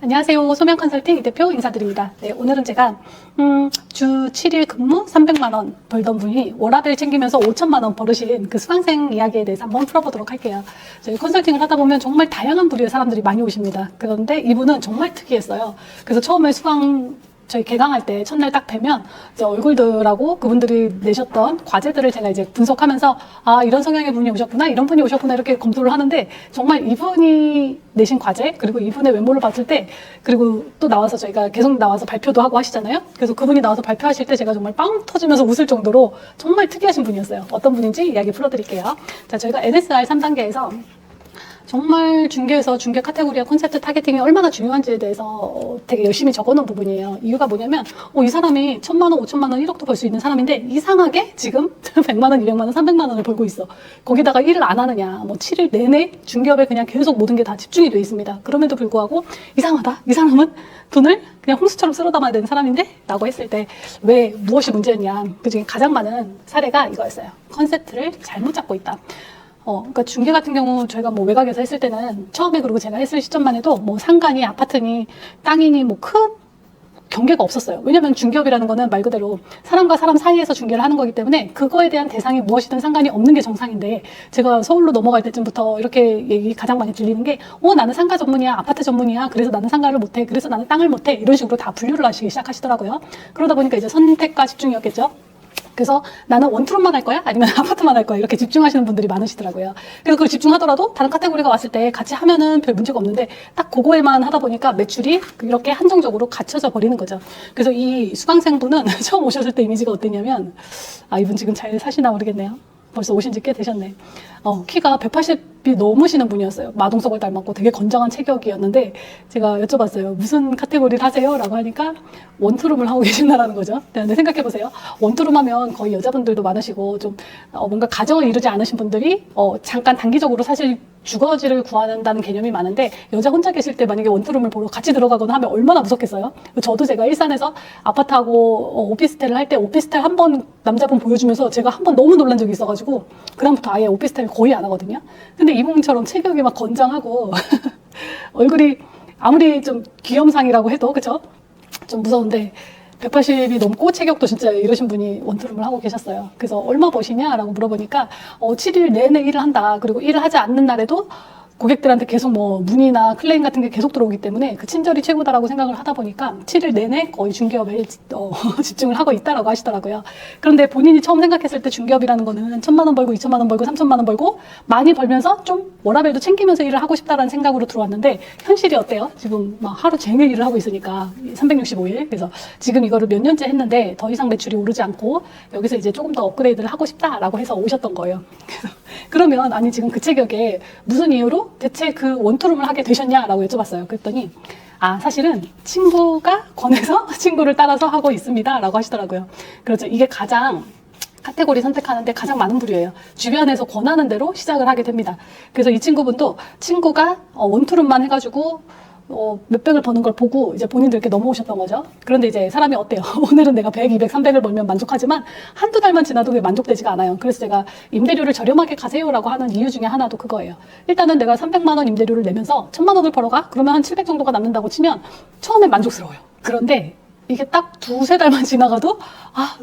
안녕하세요. 소명 컨설팅 이 대표 인사드립니다. 네, 오늘은 제가 음, 주 7일 근무 300만 원 벌던 분이 워라벨 챙기면서 5천만 원 벌으신 그 수강생 이야기에 대해서 한번 풀어보도록 할게요. 저희 컨설팅을 하다 보면 정말 다양한 부류의 사람들이 많이 오십니다. 그런데 이분은 정말 특이했어요. 그래서 처음에 수강 저희 개강할 때 첫날 딱 뵈면 이제 얼굴들하고 그분들이 내셨던 과제들을 제가 이제 분석하면서 아 이런 성향의 분이 오셨구나 이런 분이 오셨구나 이렇게 검토를 하는데 정말 이분이 내신 과제 그리고 이분의 외모를 봤을 때 그리고 또 나와서 저희가 계속 나와서 발표도 하고 하시잖아요. 그래서 그분이 나와서 발표하실 때 제가 정말 빵 터지면서 웃을 정도로 정말 특이하신 분이었어요. 어떤 분인지 이야기 풀어드릴게요. 자 저희가 NSR 3단계에서 정말 중개에서 중개 카테고리와 콘셉트 타겟팅이 얼마나 중요한지에 대해서 어, 되게 열심히 적어놓은 부분이에요. 이유가 뭐냐면 어, 이 사람이 천만 원, 오천만 원, 1억도 벌 수 있는 사람인데 이상하게 지금 100만 원, 200만 원, 300만 원을 벌고 있어. 거기다가 일을 안 하느냐, 뭐 7일 내내 중개업에 그냥 계속 모든 게 다 집중이 돼 있습니다. 그럼에도 불구하고 이상하다. 이 사람은 돈을 그냥 홍수처럼 쓸어 담아야 되는 사람인데? 라고 했을 때 왜 무엇이 문제였냐. 그 중에 가장 많은 사례가 이거였어요. 컨셉트를 잘못 잡고 있다. 어, 그러니까 중개 같은 경우 저희가 뭐 외곽에서 했을 때는 처음에 그리고 제가 했을 시점만 해도 뭐 상가니 아파트니 땅이니 뭐 큰 경계가 없었어요. 왜냐면 중개업이라는 거는 말 그대로 사람과 사람 사이에서 중개를 하는 거기 때문에 그거에 대한 대상이 무엇이든 상관이 없는 게 정상인데 제가 서울로 넘어갈 때쯤부터 이렇게 얘기 가장 많이 들리는 게 어, 나는 상가 전문이야, 아파트 전문이야, 그래서 나는 상가를 못해, 그래서 나는 땅을 못해 이런 식으로 다 분류를 하시기 시작하시더라고요. 그러다 보니까 이제 선택과 집중이었겠죠. 그래서 나는 원투룸만 할 거야? 아니면 아파트만 할 거야? 이렇게 집중하시는 분들이 많으시더라고요. 그래서 그걸 집중하더라도 다른 카테고리가 왔을 때 같이 하면은 별 문제가 없는데 딱 그거에만 하다 보니까 매출이 이렇게 한정적으로 갇혀져 버리는 거죠. 그래서 이 수강생분은 처음 오셨을 때 이미지가 어땠냐면 아, 이분 지금 잘 사시나 모르겠네요. 벌써 오신 지 꽤 되셨네. 어, 키가 180 이 넘으시는 분이었어요. 마동석을 닮았고 되게 건장한 체격이었는데 제가 여쭤봤어요. 무슨 카테고리를 하세요? 라고 하니까 원투룸을 하고 계신다라는 거죠. 근데 생각해보세요. 원투룸 하면 거의 여자분들도 많으시고 좀 어, 뭔가 가정을 이루지 않으신 분들이 어, 잠깐 단기적으로 사실 주거지를 구한다는 개념이 많은데 여자 혼자 계실 때 만약에 원투룸을 보러 같이 들어가거나 하면 얼마나 무섭겠어요? 저도 제가 일산에서 아파트하고 어, 오피스텔을 할 때 오피스텔 한 번 남자분 보여주면서 제가 한 번 너무 놀란 적이 있어가지고 그다음부터 아예 오피스텔 거의 안 하거든요. 근데 이분처럼 체격이 막 건장하고 얼굴이 아무리 좀 귀염상이라고 해도 그쵸? 좀 무서운데 180이 넘고 체격도 진짜 이러신 분이 원투룸을 하고 계셨어요. 그래서 얼마 버시냐라고 물어보니까 어, 7일 내내 일을 한다. 그리고 일을 하지 않는 날에도 고객들한테 계속 뭐 문의나 클레임 같은 게 계속 들어오기 때문에 그 친절이 최고다라고 생각을 하다 보니까 7일 내내 거의 중개업에 어, 집중을 하고 있다라고 하시더라고요. 그런데 본인이 처음 생각했을 때 중개업이라는 거는 천만 원 벌고 이천만 원 벌고 삼천만 원 벌고 많이 벌면서 좀 워라벨도 챙기면서 일을 하고 싶다라는 생각으로 들어왔는데 현실이 어때요? 지금 막 하루 종일 일을 하고 있으니까 365일 그래서 지금 이거를 몇 년째 했는데 더 이상 매출이 오르지 않고 여기서 이제 조금 더 업그레이드를 하고 싶다라고 해서 오셨던 거예요. 그러면 아니 지금 그 체격에 무슨 이유로 대체 그 원투룸을 하게 되셨냐라고 여쭤봤어요. 그랬더니 아 사실은 친구가 권해서 친구를 따라서 하고 있습니다라고 하시더라고요. 그렇죠. 이게 가장 카테고리 선택하는데 가장 많은 부류예요. 주변에서 권하는 대로 시작을 하게 됩니다. 그래서 이 친구분도 친구가 어, 원투룸만 해가지고 어, 몇백을 버는 걸 보고 이제 본인도 이렇게 넘어오셨던 거죠. 그런데 이제 사람이 어때요? 오늘은 내가 100, 200, 300을 벌면 만족하지만 한두 달만 지나도 그게 만족되지가 않아요. 그래서 제가 임대료를 저렴하게 가세요라고 하는 이유 중에 하나도 그거예요. 일단은 내가 300만 원 임대료를 내면서 1000만 원을 벌어가? 그러면 한 700 정도가 남는다고 치면 처음엔 만족스러워요. 그런데 이게 딱 두세 달만 지나가도 아,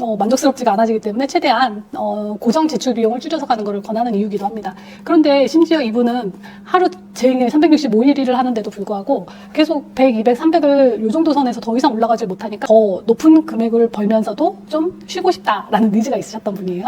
어, 만족스럽지가 않아지기 때문에 최대한 어, 고정 지출 비용을 줄여서 가는 것을 권하는 이유기도 합니다. 그런데 심지어 이분은 하루 제일 365일 일을 하는데도 불구하고 계속 100, 200, 300을 요 정도 선에서 더 이상 올라가지 못하니까 더 높은 금액을 벌면서도 좀 쉬고 싶다라는 의지가 있으셨던 분이에요.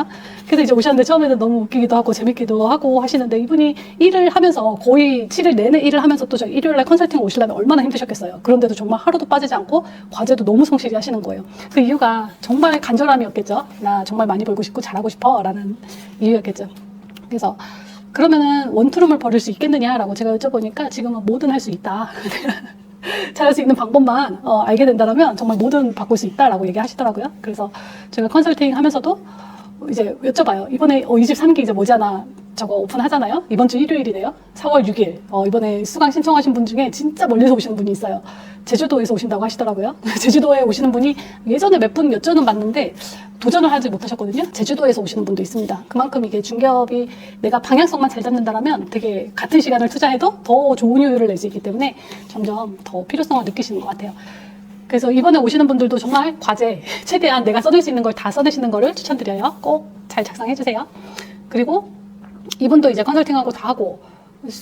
그래서 이제 오셨는데 처음에는 너무 웃기기도 하고 재밌기도 하고 하시는데 이분이 일을 하면서 거의 7일 내내 일을 하면서 또 저 일요일날 컨설팅 오시려면 얼마나 힘드셨겠어요. 그런데도 정말 하루도 빠지지 않고 과제도 너무 성실히 하시는 거예요. 그 이유가 정말 간절함이었겠죠. 나 정말 많이 벌고 싶고 잘하고 싶어 라는 이유였겠죠. 그래서 그러면은 원투룸을 벌일 수 있겠느냐라고 제가 여쭤보니까 지금은 뭐든 할 수 있다. 잘할 수 있는 방법만 어, 알게 된다면 정말 뭐든 바꿀 수 있다라고 얘기하시더라고요. 그래서 제가 컨설팅 하면서도 이제 여쭤봐요. 이번에 어, 23기 이제 뭐잖아. 저거 오픈하잖아요. 이번 주 일요일이네요. 4월 6일. 어, 이번에 수강 신청하신 분 중에 진짜 멀리서 오시는 분이 있어요. 제주도에서 오신다고 하시더라고요. 제주도에 오시는 분이 예전에 몇분 여쭤는 봤는데 도전을 하지 못하셨거든요. 제주도에서 오시는 분도 있습니다. 그만큼 이게 중개업이 내가 방향성만 잘 잡는다라면 되게 같은 시간을 투자해도 더 좋은 효율을 낼 수 있기 때문에 점점 더 필요성을 느끼시는 것 같아요. 그래서 이번에 오시는 분들도 정말 과제 최대한 내가 써낼 수 있는 걸 다 써내시는 거를 추천드려요. 꼭 잘 작성해 주세요. 그리고 이분도 이제 컨설팅하고 다 하고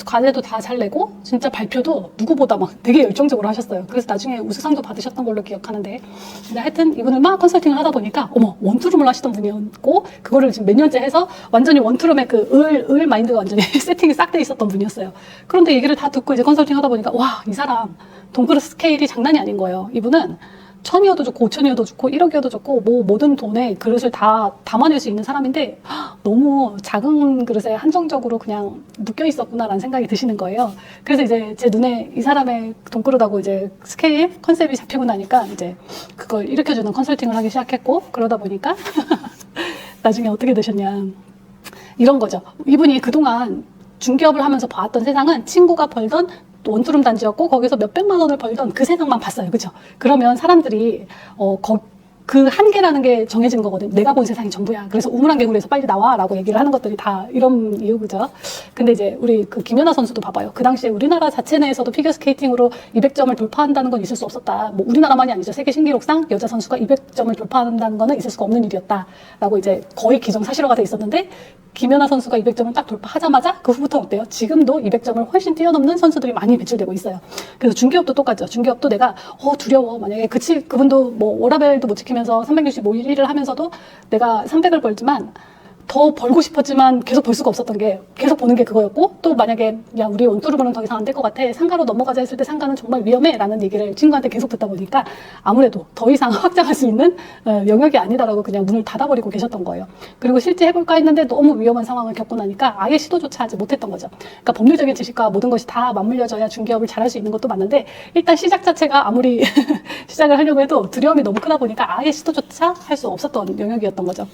과제도 다 잘 내고 진짜 발표도 누구보다 막 되게 열정적으로 하셨어요. 그래서 나중에 우수상도 받으셨던 걸로 기억하는데 근데 하여튼 이분을 막 컨설팅을 하다 보니까 어머 원투룸을 하시던 분이었고 그거를 지금 몇 년째 해서 완전히 원투룸의 그을을 마인드가 완전히 세팅이 싹 돼 있었던 분이었어요. 그런데 얘기를 다 듣고 이제 컨설팅 하다 보니까 와 이 사람 동그릇 스케일이 장난이 아닌 거예요. 이분은 천이어도 좋고 오천이어도 좋고 1억이어도 좋고 뭐 모든 돈에 그릇을 다 담아낼 수 있는 사람인데 헉, 너무 작은 그릇에 한정적으로 그냥 묶여 있었구나라는 생각이 드시는 거예요. 그래서 이제 제 눈에 이 사람의 돈그릇하고 이제 스케일 컨셉이 잡히고 나니까 이제 그걸 일으켜주는 컨설팅을 하기 시작했고 그러다 보니까 나중에 어떻게 되셨냐 이런 거죠. 이분이 그동안 중개업을 하면서 봐왔던 세상은 친구가 벌던 원투룸 단지였고 거기서 몇백만 원을 벌던 그 세상만 봤어요. 그죠? 그러면 사람들이 어, 거, 그 한계라는 게 정해진 거거든. 내가 본 세상이 전부야. 그래서 우물한 개구리에서 빨리 나와라고 얘기를 하는 것들이 다 이런 이유죠. 근데 이제 우리 그 김연아 선수도 봐봐요. 그 당시에 우리나라 자체 내에서도 피겨 스케이팅으로 200점을 돌파한다는 건 있을 수 없었다. 뭐 우리나라만이 아니죠. 세계 신기록상 여자 선수가 200점을 돌파한다는 거는 있을 수가 없는 일이었다라고 이제 거의 기정사실화가 돼 있었는데 김연아 선수가 200점을 딱 돌파하자마자 그 후부터 어때요? 지금도 200점을 훨씬 뛰어넘는 선수들이 많이 배출되고 있어요. 그래서 중개업도 똑같죠. 중개업도 내가 어 두려워. 만약에 그치 그분도 뭐 워라벨도 못 지키면서 365일 일을 하면서도 내가 300을 벌지만 더 벌고 싶었지만 계속 벌 수가 없었던 게 계속 보는 게 그거였고 또 만약에 야 우리 원투룸은 더 이상 안 될 것 같아 상가로 넘어가자 했을 때 상가는 정말 위험해라는 얘기를 친구한테 계속 듣다 보니까 아무래도 더 이상 확장할 수 있는 어, 영역이 아니다라고 그냥 문을 닫아버리고 계셨던 거예요. 그리고 실제 해볼까 했는데 너무 위험한 상황을 겪고 나니까 아예 시도조차 하지 못했던 거죠. 그러니까 법률적인 지식과 모든 것이 다 맞물려져야 중개업을 잘할 수 있는 것도 맞는데 일단 시작 자체가 아무리 시작을 하려고 해도 두려움이 너무 크다 보니까 아예 시도조차 할 수 없었던 영역이었던 거죠.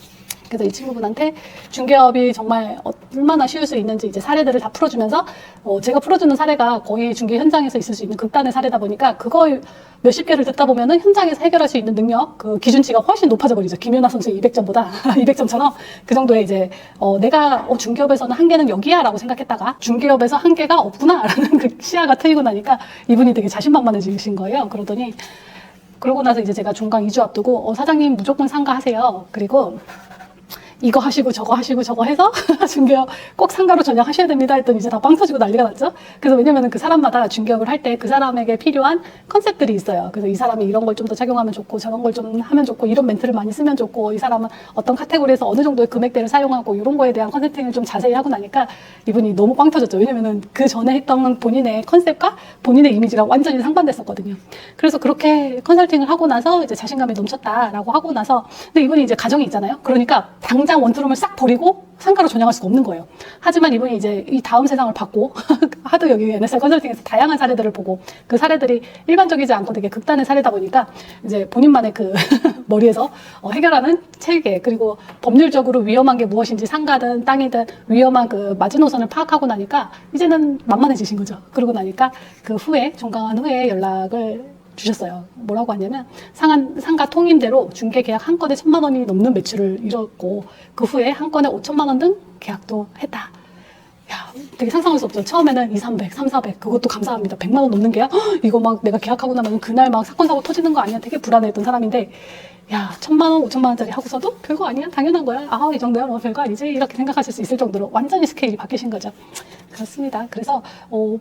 그래서 이 친구분한테 중개업이 정말 얼마나 쉬울 수 있는지 이제 사례들을 다 풀어주면서 어, 제가 풀어주는 사례가 거의 중개 현장에서 있을 수 있는 극단의 사례다 보니까 그걸 몇십 개를 듣다 보면은 현장에서 해결할 수 있는 능력 그 기준치가 훨씬 높아져 버리죠. 김연아 선수의 200점보다 200점처럼 그 정도의 이제 어, 내가 어, 중개업에서는 한계는 여기야라고 생각했다가 중개업에서 한계가 없구나라는 그 시야가 트이고 나니까 이분이 되게 자신만만해지신 거예요. 그러더니 그러고 나서 이제 제가 중강 2주 앞두고 어, 사장님 무조건 상가하세요. 그리고 이거 하시고 저거 하시고 저거 해서 중개업 꼭 상가로 전향하셔야 됩니다 했더니 이제 다 빵 터지고 난리가 났죠. 그래서 왜냐면은 그 사람마다 중개업을 할 때 그 사람에게 필요한 컨셉들이 있어요. 그래서 이 사람이 이런 걸 좀더 착용하면 좋고 저런 걸 좀 하면 좋고 이런 멘트를 많이 쓰면 좋고 이 사람은 어떤 카테고리에서 어느 정도의 금액대를 사용하고 이런 거에 대한 컨설팅을 좀 자세히 하고 나니까 이분이 너무 빵 터졌죠. 왜냐면은 그 전에 했던 본인의 컨셉과 본인의 이미지가 완전히 상반됐었거든요. 그래서 그렇게 컨설팅을 하고 나서 이제 자신감이 넘쳤다라고 하고 나서 근데 이분이 이제 가정이 있잖아요. 그러니까 당장 원투룸을 싹 버리고 상가로 전향할 수가 없는 거예요. 하지만 이분이 이제 이 다음 세상을 받고 하도 여기 NSL 컨설팅에서 다양한 사례들을 보고 그 사례들이 일반적이지 않고 되게 극단의 사례다 보니까 이제 본인만의 그 머리에서 어, 해결하는 체계 그리고 법률적으로 위험한 게 무엇인지 상가든 땅이든 위험한 그 마지노선을 파악하고 나니까 이제는 만만해지신 거죠. 그러고 나니까 그 후에 종강한 후에 연락을 주셨어요. 뭐라고 하냐면 상한 상가 통임대로 중개 계약 한 건에 천만 원이 넘는 매출을 이뤘고 그 후에 한 건에 오천만 원 등 계약도 했다. 야, 되게 상상할 수 없죠. 처음에는 2, 300, 3, 400. 그것도 감사합니다. 100만 원 넘는 계약? 헉, 이거 막 내가 계약하고 나면 그날 막 사건, 사고 터지는 거 아니야? 되게 불안했던 사람인데, 야, 천만 원, 오천만 원짜리 하고서도 별거 아니야? 당연한 거야. 아, 이 정도야? 뭐 별거 아니지? 이렇게 생각하실 수 있을 정도로 완전히 스케일이 바뀌신 거죠. 그렇습니다. 그래서, 어,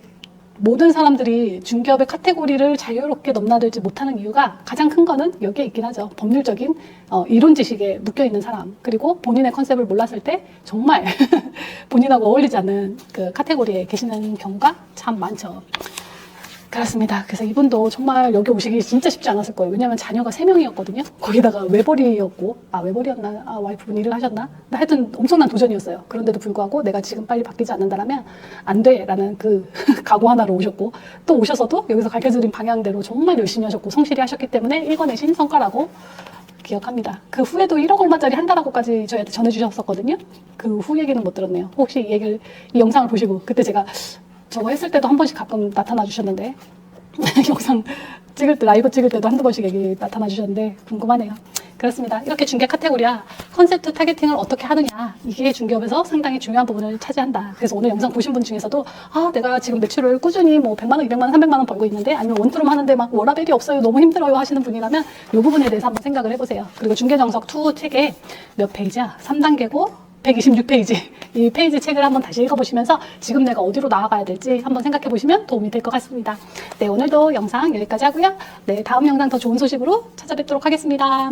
모든 사람들이 중개업의 카테고리를 자유롭게 넘나들지 못하는 이유가 가장 큰 거는 여기에 있긴 하죠. 법률적인 어, 이론 지식에 묶여 있는 사람 그리고 본인의 컨셉을 몰랐을 때 정말 본인하고 어울리지 않는 그 카테고리에 계시는 경우가 참 많죠. 그렇습니다. 그래서 이분도 정말 여기 오시기 진짜 쉽지 않았을 거예요. 왜냐하면 자녀가 세명이었거든요 거기다가 외벌이였고, 아, 외벌이였나? 아, 와이프분 일을 하셨나? 하여튼 엄청난 도전이었어요. 그런데도 불구하고 내가 지금 빨리 바뀌지 않는다면 안 돼. 라는 그 각오 하나로 오셨고, 또 오셔서도 여기서 가르쳐 드린 방향대로 정말 열심히 하셨고, 성실히 하셨기 때문에 읽어내신 성과라고 기억합니다. 그 후에도 1억 얼마짜리 한다라고까지 저희한테 전해주셨었거든요. 그 후 얘기는 못 들었네요. 혹시 이 얘기를, 이 영상을 보시고, 그때 제가 저거 했을 때도 한 번씩 가끔 나타나 주셨는데, 영상 찍을 때, 라이브 찍을 때도 한두 번씩 얘기 나타나 주셨는데, 궁금하네요. 그렇습니다. 이렇게 중개 카테고리야 컨셉트 타겟팅을 어떻게 하느냐 이게 중개업에서 상당히 중요한 부분을 차지한다. 그래서 오늘 영상 보신 분 중에서도 아 내가 지금 매출을 꾸준히 뭐 100만 원, 200만 원, 300만 원 벌고 있는데 아니면 원투룸 하는데 막 워라벨이 없어요. 너무 힘들어요 하시는 분이라면 이 부분에 대해서 한번 생각을 해보세요. 그리고 중개정석 2 책에 몇 페이지야? 3단계고 126페이지. 이 페이지 책을 한번 다시 읽어보시면서 지금 내가 어디로 나아가야 될지 한번 생각해 보시면 도움이 될 것 같습니다. 네, 오늘도 영상 여기까지 하고요. 네, 다음 영상 더 좋은 소식으로 찾아뵙도록 하겠습니다.